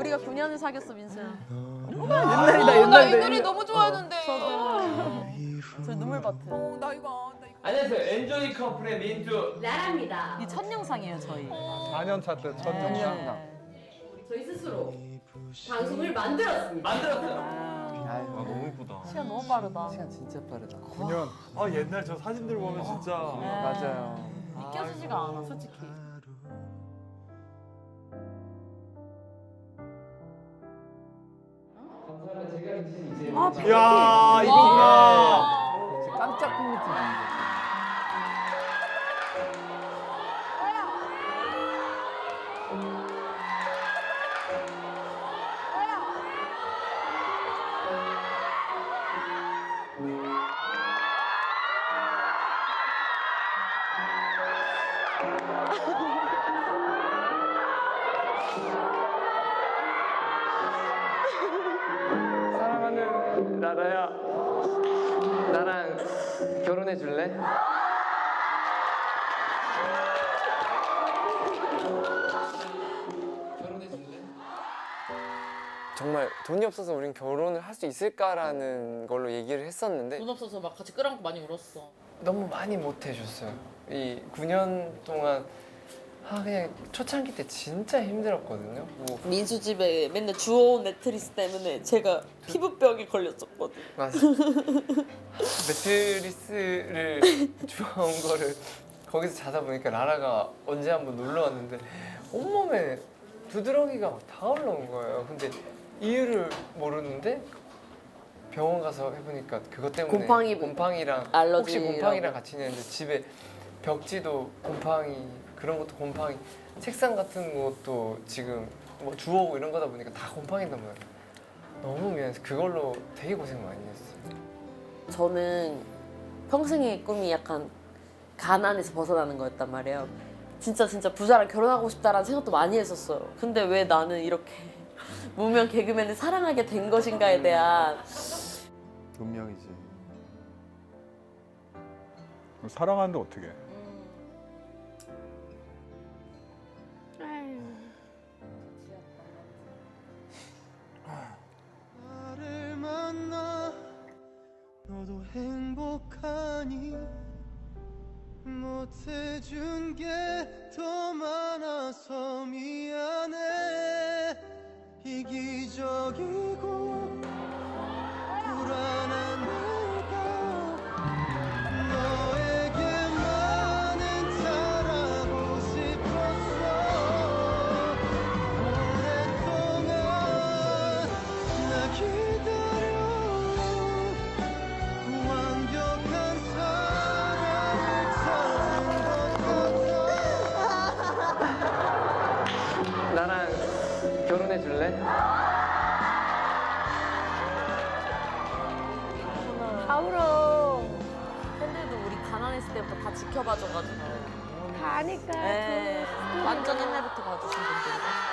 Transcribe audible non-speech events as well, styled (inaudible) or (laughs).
우리가 9년을 사귀었어 민수야. 옛날이다 나 이 옛날이다. 노래 너무 좋아하는데. 저 눈물 바트. 어, 나 이거 나 이거. 안녕하세요. 엔조이 커플의 민주. 나랍니다. 이 첫 영상이에요 저희. 4년 차때첫 네. 영상. 저희 스스로 방송을 만들었습니다. 만들었어요. 아유, 너무 이쁘다. 시간 너무 빠르다. 시간 진짜 빠르다. 9년. 아 옛날 저 사진들 보면 진짜. 네. 맞아요. 믿겨지지가 않아 솔직히. 야 이쁘다. 진짜 깜짝 팬미팅 나라야 나랑 결혼해 줄래? 결혼해 줄래? 정말 돈이 없어서 우린 결혼을 할 수 있을까라는 걸로 얘기를 했었는데 돈 없어서 막 같이 끌어안고 많이 울었어. 너무 많이 못 해줬어요. 이 9년 동안 아 그냥 초창기 때 진짜 힘들었거든요. 뭐 민수 집에 맨날 주워온 매트리스 때문에 제가 피부병에 걸렸었거든. 맞아. 매트리스를 주워온 거를 거기서 자다 보니까 라라가 언제 한번 놀러 왔는데 온몸에 두드러기가 막다 올라온 거예요. 근데 이유를 모르는데 병원 가서 해보니까 그것 때문에 곰팡이 곰팡이랑 혹시 알러지라고. 곰팡이랑 같이 있는데 집에 벽지도 곰팡이 그런 것도 곰팡이 책상 같은 것도 지금 뭐 주워오고 이런 거다 보니까 다 곰팡이단 말이에요. 너무 미안해서 그걸로 되게 고생 많이 했어요. 저는 평생의 꿈이 약간 가난에서 벗어나는 거였단 말이에요. 진짜 진짜 부자랑 결혼하고 싶다라는 생각도 많이 했었어요. 근데 왜 나는 이렇게 (laughs) 무명 개그맨을 사랑하게 된 것인가에 대한 운명이지. 사랑하는데 어떻게? 행복하니 못해준 게 더 많아서 미안해. 이기적이 결혼해 줄래? 아우러. 팬들도 우리 가난했을 때부터 다 지켜봐줘가지고. 다 아니까. 네. 완전 옛날부터 봐주신 분들이라.